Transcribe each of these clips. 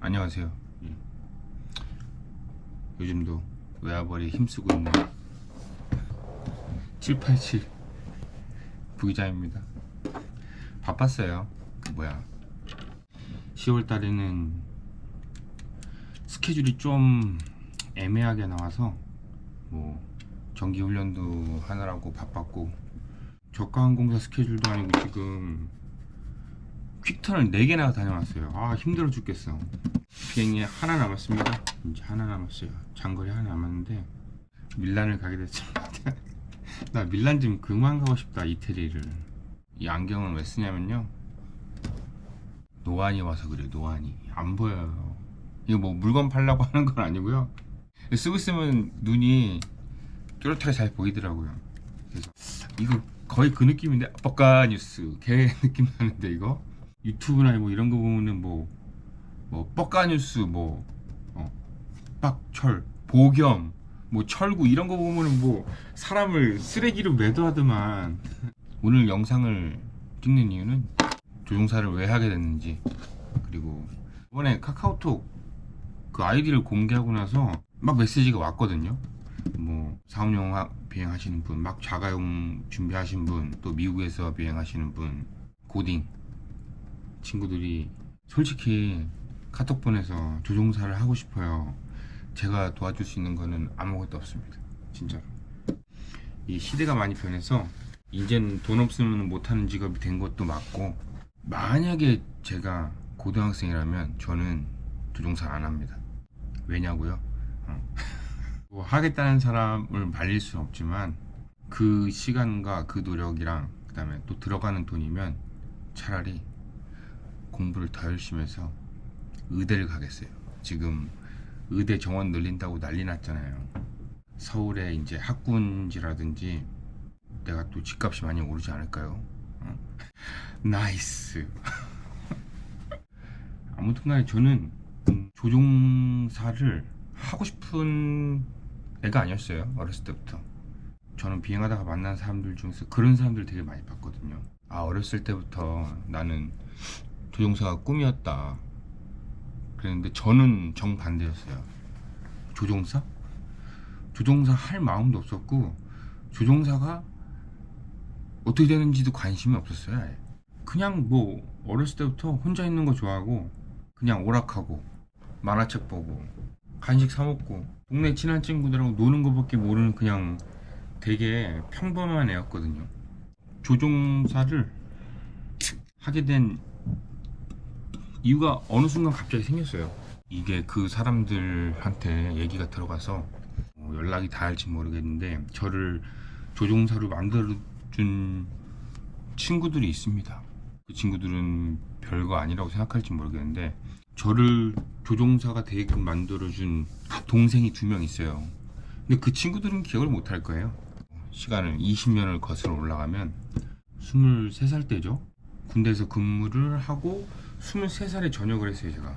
안녕하세요. 예. 요즘도 외화벌이에 힘쓰고 있는 787 부기자입니다. 바빴어요. 그 뭐야 10월 달에는 스케줄이 좀 애매하게 나와서 뭐 정기 훈련도 하느라고 바빴고 저가 항공사 스케줄도 아니고 지금 퀵턴을 4개나 다녀왔어요. 아 힘들어 죽겠어. 비행이 하나 남았습니다. 이제 하나 남았어요. 장거리 하나 남았는데 밀란을 가게 됐습니다. 나 밀란 좀 그만 가고 싶다 이태리를. 이 안경은 왜 쓰냐면요. 노안이 와서 그래 노안이 안 보여요. 이거 뭐 물건 팔려고 하는 건 아니고요. 쓰고 있으면 눈이 또렷하게 잘 보이더라고요. 그래서 이거 거의 그 느낌인데 아빠까 뉴스 걔 느낌 나는데 이거 유튜브나 뭐 이런 거 보면은 뭐, 뭐, 뻑가 뉴스, 뭐, 어, 빡철, 보겸, 뭐, 철구, 이런 거 보면은 뭐, 사람을 쓰레기로 매도하더만. 오늘 영상을 찍는 이유는 조종사를 왜 하게 됐는지, 그리고 이번에 카카오톡 그 아이디를 공개하고 나서 막 메시지가 왔거든요. 뭐, 하- 비행하시는 분, 막 자가용 준비하신 분, 또 미국에서 비행하시는 분, 고딩, 친구들이 솔직히 카톡 보내서 조종사를 하고 싶어요. 제가 도와줄 수 있는 거는 아무것도 없습니다. 진짜로. 이 시대가 많이 변해서 이젠 돈 없으면 못하는 직업이 된 것도 맞고 만약에 제가 고등학생이라면 저는 조종사 안 합니다. 왜냐고요? 어. 뭐 하겠다는 사람을 말릴 수는 없지만 그 시간과 그 노력이랑 그 다음에 또 들어가는 돈이면 차라리 공부를 더 열심히 해서 의대를 가겠어요. 지금 의대 정원 늘린다고 난리 났잖아요. 서울에 이제 학군지라든지 내가 또 집값이 많이 오르지 않을까요? 어? 나이스. 아무튼 간에 저는 음, 조종사를 하고 싶은 애가 아니었어요. 어렸을 때부터. 저는 비행하다가 만난 사람들 중에서 그런 사람들 되게 많이 봤거든요. 아 어렸을 때부터 나는 조종사가 꿈이었다. 그랬는데 저는 정반대였어요. 조종사? 조종사 할 마음도 없었고 조종사가 어떻게 되는지도 관심이 없었어요. 그냥 뭐 어렸을 때부터 혼자 있는 거 좋아하고 그냥 오락하고 만화책 보고 간식 사 먹고 동네 친한 친구들하고 노는 거밖에 모르는 그냥 되게 평범한 애였거든요. 조종사를 하게 된 이유가 어느 순간 갑자기 생겼어요. 이게 그 사람들한테 얘기가 들어가서 어, 연락이 닿을지 모르겠는데 저를 조종사로 만들어준 친구들이 있습니다. 그 친구들은 별거 아니라고 생각할지 모르겠는데 저를 조종사가 되게끔 만들어준 동생이 두 명 있어요. 근데 그 친구들은 기억을 못 할 거예요. 시간을 20년을 거슬러 올라가면 23살 때죠. 군대에서 근무를 하고 23살에 전역을 했어요, 제가.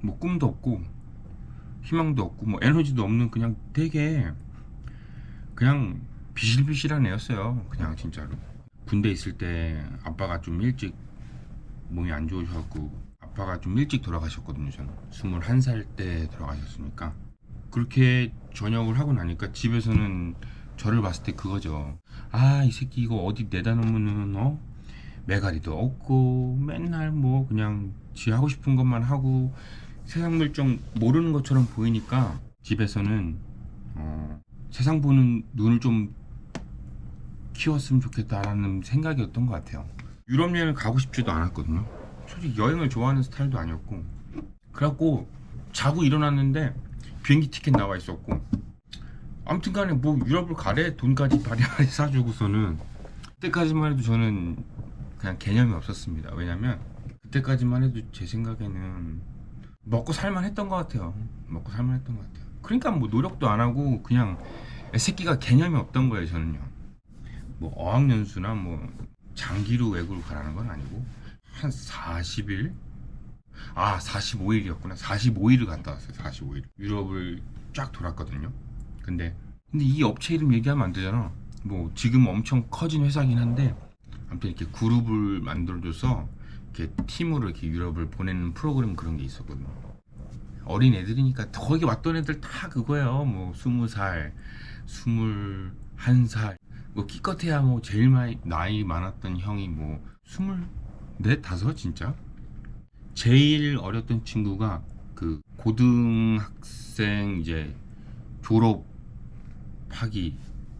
뭐 꿈도 없고 희망도 없고 뭐 에너지도 없는 그냥 되게 그냥 비실비실한 애였어요. 그냥 진짜로. 군대 있을 때 아빠가 좀 일찍 몸이 안 좋으셔갖고 아빠가 좀 일찍 돌아가셨거든요. 저는 21살 때 돌아가셨으니까 그렇게 전역을 하고 나니까 집에서는 저를 봤을 때 그거죠. 아, 이 새끼 이거 어디 내다 놓으면은 어? 매가리도 없고 맨날 뭐 그냥 지 하고 싶은 것만 하고 세상 물정 모르는 것처럼 보이니까 집에서는 어, 세상 보는 눈을 좀 키웠으면 좋겠다라는 생각이었던 것 같아요. 유럽 여행을 가고 싶지도 않았거든요. 솔직히 여행을 좋아하는 스타일도 아니었고 그래갖고 자고 일어났는데 비행기 티켓 나와 있었고 아무튼 간에 뭐 유럽을 가래 돈까지 바리바리 사주고서는 그때까지만 해도 저는 그냥 개념이 없었습니다. 왜냐면 그때까지만 해도 제 생각에는 먹고 살만 했던 것 같아요. 먹고 살만 했던 것 같아요. 그러니까 뭐 노력도 안 하고 그냥 새끼가 개념이 없던 거예요 저는요. 뭐 어학연수나 뭐 장기로 외국을 가라는 건 아니고 한 40일? 아 45일이었구나. 45일을 갔다 왔어요 45일. 유럽을 쫙 돌았거든요. 근데 근데 이 업체 이름 얘기하면 안 되잖아. 뭐 지금 엄청 커진 회사긴 한데 아무튼 이렇게 그룹을 만들어줘서 이렇게 팀으로 이렇게 유럽을 보내는 프로그램 그런 게 있었거든요. 어린 애들이니까 거기 왔던 애들 다 그거예요. 뭐 스무 살, 스물 한 살. 뭐 기껏해야 뭐 제일 많이 나이 많았던 형이 뭐 스물 네 다섯 진짜? 제일 어렸던 친구가 그 고등학생 이제 졸업하기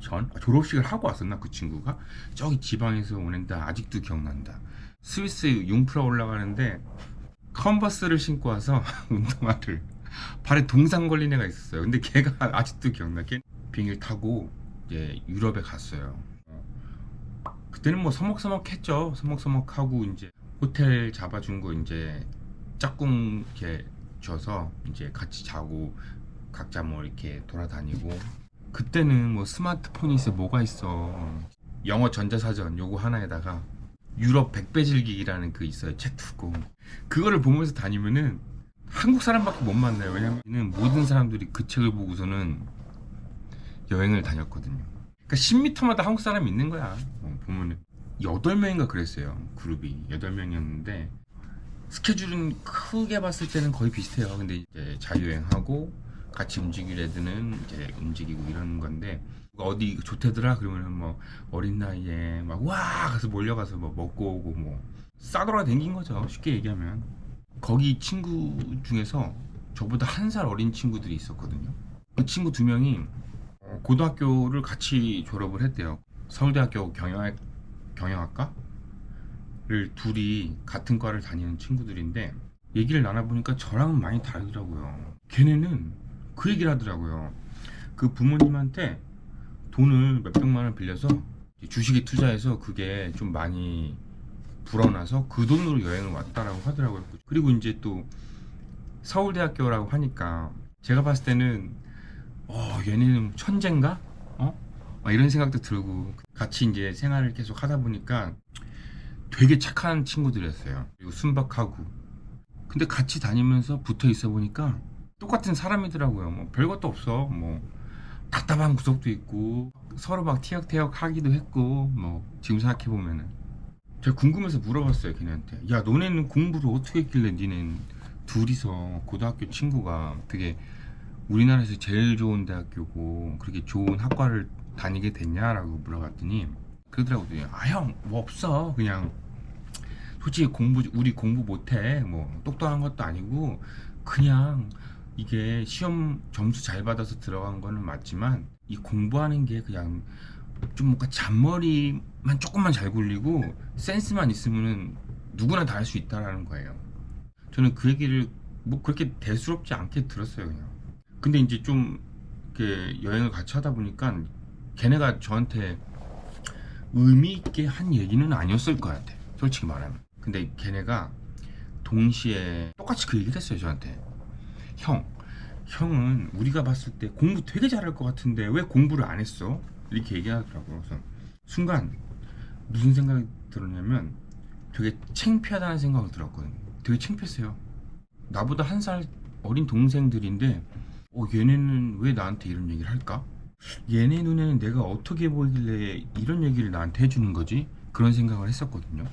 전 아, 졸업식을 하고 왔었나 그 친구가 저기 지방에서 오는데 아직도 기억난다. 스위스 융프라 올라가는데 컨버스를 신고 와서 운동화를 발에 동상 걸린 애가 있었어요. 근데 걔가 아직도 기억나. 걔 비행기를 타고 이제 유럽에 갔어요. 어. 그때는 뭐 서먹서먹했죠. 서먹서먹하고 이제 호텔 잡아준 거 이제 짝꿍 이렇게 줘서 이제 같이 자고 각자 뭐 이렇게 돌아다니고 그때는 뭐 스마트폰이 있어 뭐가 있어 영어 전자사전 요거 하나에다가 유럽 백배질기라는 그 있어요 책 두고 그거를 보면서 다니면은 한국 사람밖에 못 만나요 왜냐면 모든 사람들이 그 책을 보고서는 여행을 다녔거든요 그러니까 10m마다 한국 사람이 있는 거야. 어, 보면은. 8명인가 그랬어요 그룹이. 8명이었는데 스케줄은 크게 봤을 때는 거의 비슷해요. 근데 이제 자유여행하고 같이 움직일 애들은 이제 움직이고 이러는 건데 어디 좋대더라? 그러면은 뭐 어린 나이에 막 와! 가서 몰려가서 뭐 먹고 오고 뭐 싸돌아 댕긴 거죠 쉽게 얘기하면. 거기 친구 중에서 저보다 한 살 어린 친구들이 있었거든요. 그 친구 두 명이 어, 고등학교를 같이 졸업을 했대요. 서울대학교 경영학 경영학과를 둘이 같은 과를 다니는 친구들인데 얘기를 나눠보니까 저랑은 많이 다르더라고요. 걔네는 그 얘기를 하더라고요. 그 부모님한테 돈을 몇백만 원 빌려서 주식에 투자해서 그게 좀 많이 불어나서 그 돈으로 여행을 왔다라고 하더라고요. 그리고 이제 또 서울대학교라고 하니까 제가 봤을 때는 어 얘네는 천재인가? 어? 막 이런 생각도 들고 같이 이제 생활을 계속 하다 보니까 되게 착한 친구들이었어요. 그리고 순박하고 근데 같이 다니면서 붙어 있어 보니까 똑같은 사람이더라고요. 뭐 별것도 없어. 뭐 답답한 구석도 있고 서로 막 티격태격 하기도 했고 뭐 지금 생각해 보면은 제가 궁금해서 물어봤어요 걔네한테 야 너네는 공부를 어떻게 했길래 니네 둘이서 고등학교 친구가 되게 우리나라에서 제일 좋은 대학교고 그렇게 좋은 학과를 다니게 됐냐라고 물어봤더니 그러더라고요 아 형 뭐 없어 그냥 솔직히 공부 우리 공부 못해 뭐 똑똑한 것도 아니고 그냥 이게 시험 점수 잘 받아서 들어간 거는 맞지만 이 공부하는 게 그냥 좀 뭔가 잔머리만 조금만 잘 굴리고 센스만 있으면은 누구나 다 할 수 있다라는 거예요. 저는 그 얘기를 뭐 그렇게 대수롭지 않게 들었어요 그냥. 근데 이제 좀 이렇게 여행을 같이 하다 보니까 걔네가 저한테 의미 있게 한 얘기는 아니었을 것 같아. 솔직히 말하면. 근데 걔네가 동시에 똑같이 그 얘기를 했어요 저한테. 형, 형은 우리가 봤을 때 공부 되게 잘할 것 같은데 왜 공부를 안 했어? 이렇게 얘기하더라고요. 그래서 순간 무슨 생각이 들었냐면 되게 창피하다는 생각이 들었거든요. 되게 창피했어요. 나보다 한 살 어린 동생들인데 어, 얘네는 왜 나한테 이런 얘기를 할까? 얘네 눈에는 내가 어떻게 보이길래 이런 얘기를 나한테 해주는 거지? 그런 생각을 했었거든요.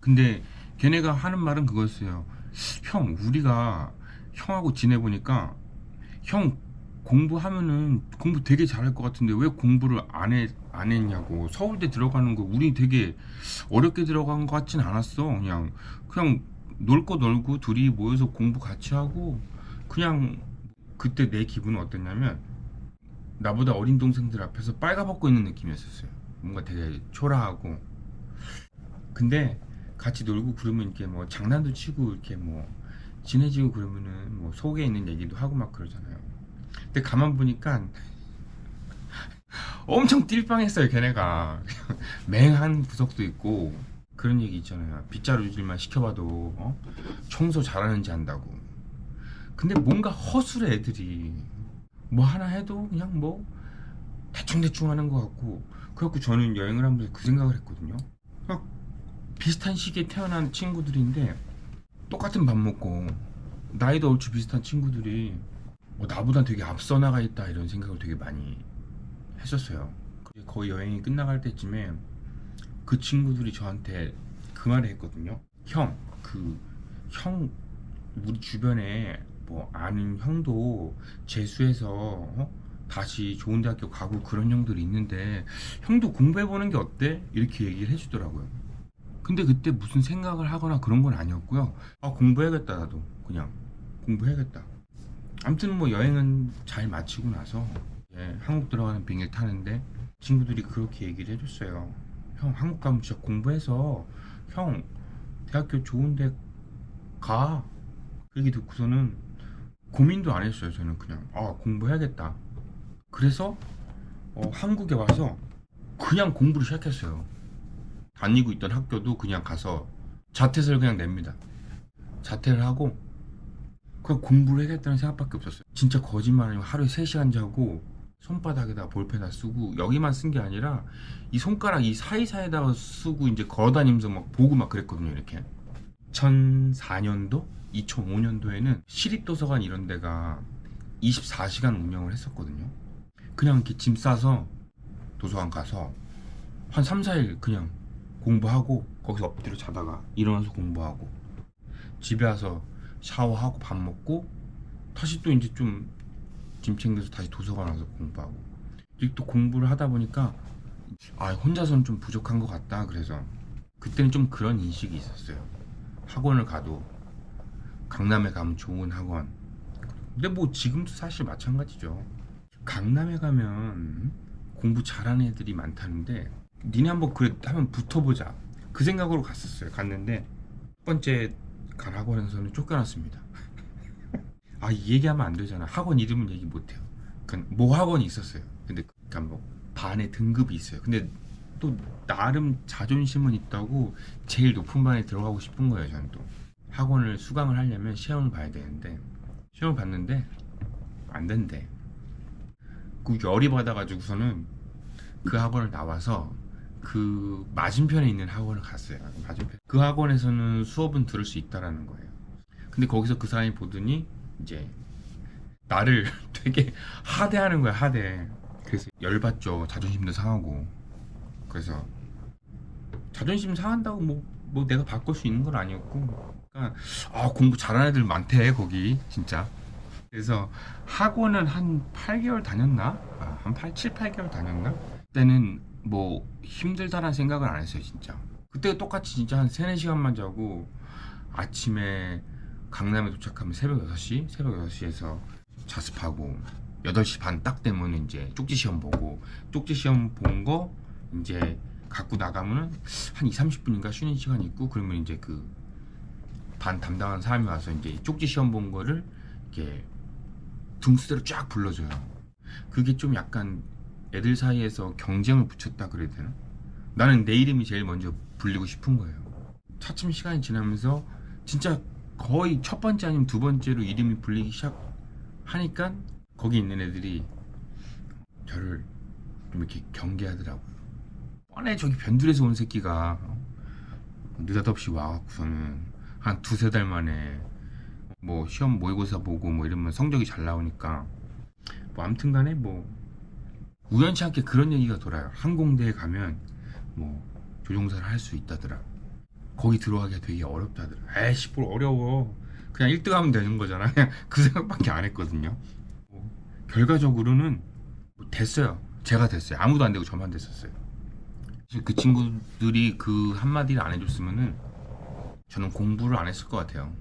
근데 걔네가 하는 말은 그거였어요. 형, 우리가 형하고 지내보니까 형 공부하면은 공부 되게 잘할 것 같은데 왜 공부를 안, 해, 안 했냐고 서울대 들어가는 거 우리 되게 어렵게 들어간 것 같진 않았어 그냥 그냥 놀 거 놀고 둘이 모여서 공부 같이 하고 그냥 그때 내 기분은 어땠냐면 나보다 어린 동생들 앞에서 빨가벗고 있는 느낌이었어요. 뭔가 되게 초라하고. 근데 같이 놀고 그러면 이렇게 뭐 장난도 치고 이렇게 뭐 친해지고 그러면은 뭐 속에 있는 얘기도 하고 막 그러잖아요. 근데 가만 보니까 엄청 띨빵했어요 걔네가. 맹한 구석도 있고 그런 얘기 있잖아요. 빗자루질만 시켜봐도 어? 청소 잘하는지 안다고 근데 뭔가 허술해 애들이 뭐 하나 해도 그냥 뭐 대충대충 하는 것 같고 그래갖고 저는 여행을 하면서 그 생각을 했거든요 막 비슷한 시기에 태어난 친구들인데 똑같은 밥 먹고 나이도 얼추 비슷한 친구들이 뭐 나보다 되게 앞서 나가 있다 이런 생각을 되게 많이 했었어요. 거의 여행이 끝나갈 때쯤에 그 친구들이 저한테 그 말을 했거든요. 형, 그형 우리 주변에 뭐 아는 형도 재수해서 어? 다시 좋은 대학교 가고 그런 형들이 있는데 형도 공부해 보는 게 어때? 이렇게 얘기를 해주더라고요. 근데 그때 무슨 생각을 하거나 그런 건 아니었고요. 아 공부해야겠다 나도 그냥 공부해야겠다. 아무튼 뭐 여행은 잘 마치고 나서 예, 한국 들어가는 비행기 타는데 친구들이 그렇게 얘기를 해줬어요. 형 한국 가면 진짜 공부해서 형 대학교 좋은데 가. 그 얘기 듣고서는 고민도 안 했어요. 저는 그냥 아 공부해야겠다. 그래서 어, 한국에 와서 그냥 공부를 시작했어요. 다니고 있던 학교도 그냥 가서 자퇴서를 그냥 냅니다. 자퇴를 하고 그냥 공부를 해야겠다는 생각밖에 없었어요. 진짜 거짓말 아니고 하루에 3시간 자고 손바닥에다 볼펜다 쓰고 여기만 쓴 게 아니라 이 손가락 이 사이사이에다가 쓰고 이제 걸어다니면서 막 보고 막 그랬거든요. 이렇게 2004년도, 2005년도에는 시립도서관 이런 데가 24시간 운영을 했었거든요. 그냥 이렇게 짐 싸서 도서관 가서 한 3, 4일 그냥 공부하고 거기서 엎드려 자다가 일어나서 공부하고 집에 와서 샤워하고 밥 먹고 다시 또 이제 좀 짐 챙겨서 다시 도서관 와서 공부하고 이렇게 또 공부를 하다 보니까 아 혼자서는 좀 부족한 것 같다 그래서 그때는 좀 그런 인식이 있었어요 학원을 가도 강남에 가면 좋은 학원. 근데 뭐 지금도 사실 마찬가지죠. 강남에 가면 공부 잘하는 애들이 많다는데 니네 한번 그래 한번 붙어보자. 그 생각으로 갔었어요. 갔는데 첫 번째 간 학원에서는 쫓겨났습니다. 아이 얘기하면 안 되잖아. 학원 이름은 얘기 못해요. 그모 학원이 있었어요. 근데 그뭐 반에 등급이 있어요. 근데 또 나름 자존심은 있다고 제일 높은 반에 들어가고 싶은 거예요 저는 또 학원을 수강을 하려면 시험을 봐야 되는데 시험을 봤는데 안 된대 그 열이 받아가지고서는 그 학원을 나와서 그 맞은편에 있는 학원을 갔어요. 맞은편. 그 학원에서는 수업은 들을 수 있다라는 거예요. 근데 거기서 그 사람이 보더니 이제 나를 되게 하대하는 거야, 하대. 그래서 열받죠. 자존심도 상하고. 그래서 자존심 상한다고 뭐, 뭐 내가 바꿀 수 있는 건 아니었고. 그러니까 아, 공부 잘하는 애들 많대, 거기. 진짜. 그래서 학원은 한 8개월 다녔나? 아, 한 8, 7, 8개월 다녔나? 그때는 뭐 힘들다는 생각을 안 했어요 진짜 그때 똑같이 진짜 한 3, 4시간만 자고 아침에 강남에 도착하면 새벽 6시? 새벽 6시에서 자습하고 8시 반 딱 되면 이제 쪽지 시험 보고 쪽지 시험 본 거 이제 갖고 나가면은 한 2, 30분인가 쉬는 시간 있고 그러면 이제 그 반 담당하는 사람이 와서 이제 쪽지 시험 본 거를 이렇게 등수대로 쫙 불러줘요. 그게 좀 약간 애들 사이에서 경쟁을 붙였다 그래야 되나? 나는 내 이름이 제일 먼저 불리고 싶은 거예요. 차츰 시간이 지나면서 진짜 거의 첫 번째 아니면 두 번째로 이름이 불리기 시작하니까 거기 있는 애들이 저를 좀 이렇게 경계하더라고요. 뻔해 저기 변두리에서 온 새끼가 어? 느닷없이 와갖고서는 한 두세 달 만에 뭐 시험 모의고사 보고 뭐 이러면 성적이 잘 나오니까 뭐 아무튼 간에 뭐 우연치 않게 그런 얘기가 돌아요. 항공대에 가면 뭐 조종사를 할 수 있다더라. 거기 들어가기가 되게 어렵다더라. 에이씨 뭘 어려워. 그냥 1등 하면 되는 거잖아. 그냥 그 생각밖에 안 했거든요. 뭐 결과적으로는 뭐 됐어요. 제가 됐어요. 아무도 안 되고 저만 됐었어요. 그 친구들이 그 한마디를 안 해줬으면은 저는 공부를 안 했을 것 같아요.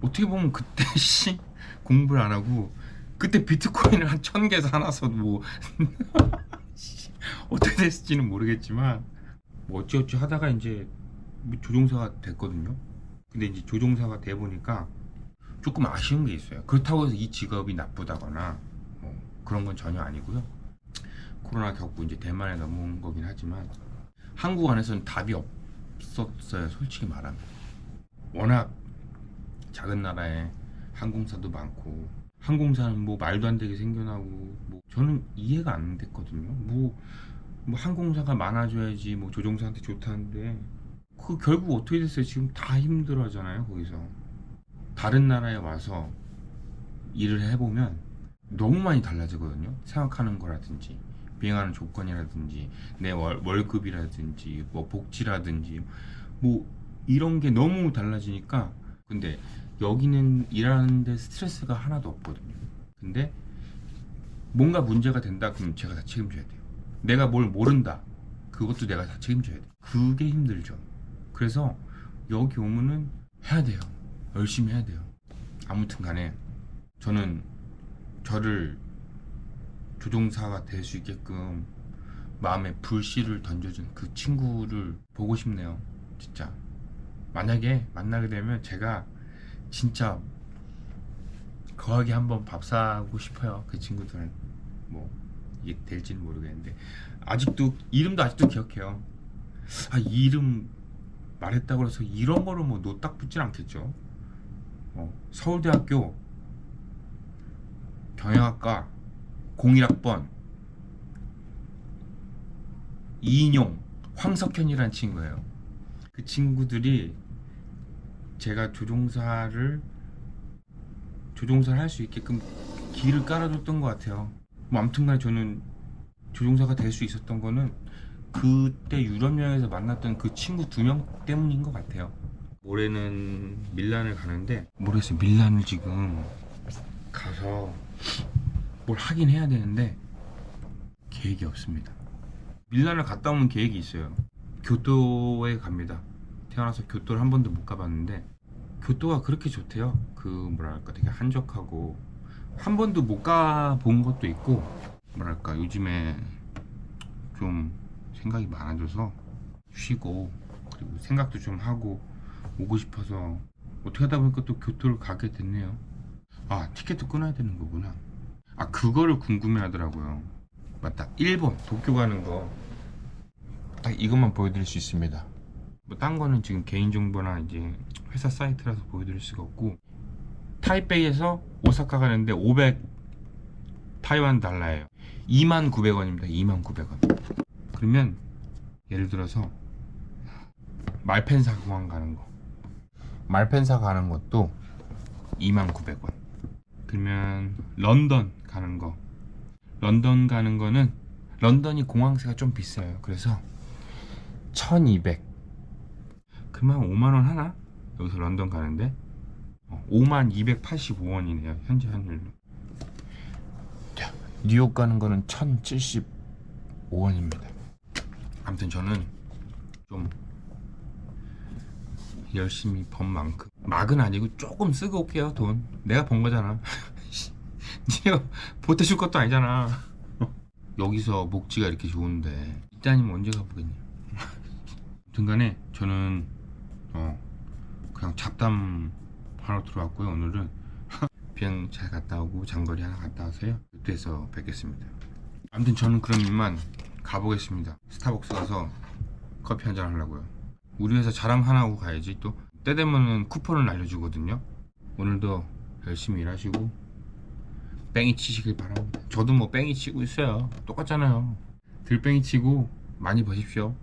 어떻게 보면 그때 씨 공부를 안 하고 그때 비트코인을 한 천 개 사놔서 뭐 어떻게 됐을지는 모르겠지만 뭐 어찌어찌 하다가 이제 뭐 조종사가 됐거든요. 근데 이제 조종사가 돼 보니까 조금 아쉬운 게 있어요. 그렇다고 해서 이 직업이 나쁘다거나 뭐 그런 건 전혀 아니고요. 코로나 겪고 이제 대만에 넘어온 거긴 하지만 한국 안에서는 답이 없었어요. 솔직히 말하면 워낙 작은 나라에 항공사도 많고 항공사는 뭐 말도 안 되게 생겨나고 뭐 저는 이해가 안 됐거든요. 뭐, 뭐 항공사가 많아져야지 뭐 조종사한테 좋다는데 그 결국 어떻게 됐어요? 지금 다 힘들어 하잖아요. 거기서 다른 나라에 와서 일을 해보면 너무 많이 달라지거든요. 생각하는 거라든지 비행하는 조건이라든지 내 월, 월급이라든지 뭐 복지라든지 뭐 이런 게 너무 달라지니까 근데 여기는 일하는데 스트레스가 하나도 없거든요. 근데 뭔가 문제가 된다 그럼 제가 다 책임져야 돼요. 내가 뭘 모른다 그것도 내가 다 책임져야 돼. 그게 힘들죠. 그래서 여기 오면은 해야 돼요. 열심히 해야 돼요. 아무튼 간에 저는 저를 조종사가 될 수 있게끔 마음에 불씨를 던져준 그 친구를 보고 싶네요. 진짜. 만약에 만나게 되면 제가 진짜 거하게 한번 밥 사고 싶어요. 그 친구들은 뭐 이게 될지는 모르겠는데 아직도 이름도 아직도 기억해요. 아, 이 이름 말했다고 해서 이런 거로 뭐 노딱 붙진 않겠죠. 어, 서울대학교 경영학과 01학번 이인용, 황석현이라는 친구예요. 그 친구들이 제가 조종사를 조종사를 할 수 있게끔 길을 깔아줬던 것 같아요. 뭐 아무튼간에 저는 조종사가 될 수 있었던 거는 그때 유럽 여행에서 만났던 그 친구 두 명 때문인 것 같아요. 올해는 밀란을 가는데 모르겠어요. 밀란을 지금 가서 뭘 하긴 해야 되는데 계획이 없습니다. 밀란을 갔다 오는 계획이 있어요. 교토에 갑니다. 태어나서 교토를 한 번도 못 가봤는데 교토가 그렇게 좋대요. 그 뭐랄까 되게 한적하고 한 번도 못 가본 것도 있고 뭐랄까 요즘에 좀 생각이 많아져서 쉬고 그리고 생각도 좀 하고 오고 싶어서 어떻게 하다 보니까 또 교토를 가게 됐네요. 아 티켓도 끊어야 되는 거구나. 아 그거를 궁금해 하더라고요. 맞다. 일본 도쿄 가는 거. 딱 이것만 보여드릴 수 있습니다. 뭐 딴 거는 지금 개인 정보나 이제 회사 사이트라서 보여드릴 수가 없고 타이베이에서 오사카 가는데 500 타이완 달러예요. 2만900원입니다. 2만900원. 그러면 예를 들어서 말펜사 공항 가는 거. 말펜사 가는 것도 2만900원. 그러면 런던 가는 거. 런던 가는 거는 런던이 공항세가 좀 비싸요. 그래서 1200. 그러면 5만 원 하나? 여기서 런던 가는데 5만 285원이네요. 현재 환율로. 자, 뉴욕 가는 거는 1075원입니다. 아무튼 저는 좀 열심히 번 만큼 막은 아니고 조금 쓰고 올게요 돈 내가 번 거잖아 니가 보태줄 것도 아니잖아 여기서 목지가 이렇게 좋은데 이따님 언제 가보겠냐 등간에 저는 어 그냥 잡담 하러 들어왔고요 오늘은. 비행 잘 갔다 오고 장거리 하나 갔다 와서요. 그때에서 뵙겠습니다. 아무튼 저는 그럼 이만 가보겠습니다. 스타벅스 가서 커피 한 잔 하려고요. 우리 회사 자랑 하나 하고 가야지 또. 때 되면은 쿠폰을 날려주거든요. 오늘도 열심히 일하시고 뺑이 치시길 바랍니다. 저도 뭐 뺑이 치고 있어요. 똑같잖아요. 들뺑이 치고 많이 버십시오